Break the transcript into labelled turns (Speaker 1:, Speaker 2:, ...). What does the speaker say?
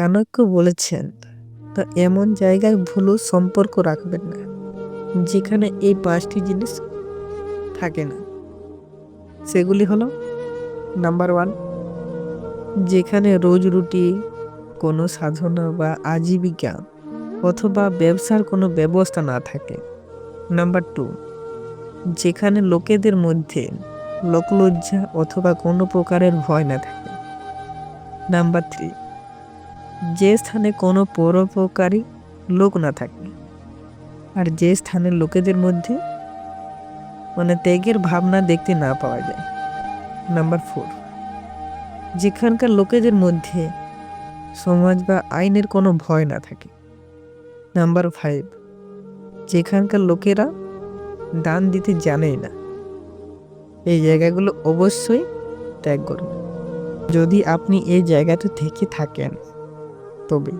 Speaker 1: চাণক্য বলেছেন, তা এমন জায়গায় ভুলো সম্পর্ক রাখবেন না, যেখানে এই পাঁচটি জিনিস থাকে না। সেগুলি হলো নাম্বার ওয়ান যেখানে রোজ রুটি, কোনো সাধনা বা আজীবিকা অথবা ব্যবসার কোনো ব্যবস্থা না থাকে। নাম্বার টু যেখানে লোকেদের মধ্যে লোকলজ্জা অথবা কোনো প্রকারের ভয় না থাকে। নাম্বার থ্রি যে স্থানে কোনো পরোপকারী লোক না থাকে। আর যে স্থানের লোকেদের মধ্যে মানে ত্যাগের ভাবনা দেখতে না পাওয়া যায়। নাম্বার ফোর, যেখানকার লোকেদের মধ্যে সমাজ বা আইনের কোনো ভয় না থাকে। নাম্বার ফাইভ, যেখানকার লোকেরা দান দিতে জানেই না। এই জায়গাগুলো অবশ্যই ত্যাগ করুন। যদি আপনি এই জায়গাটা থেকে থাকেন তবে।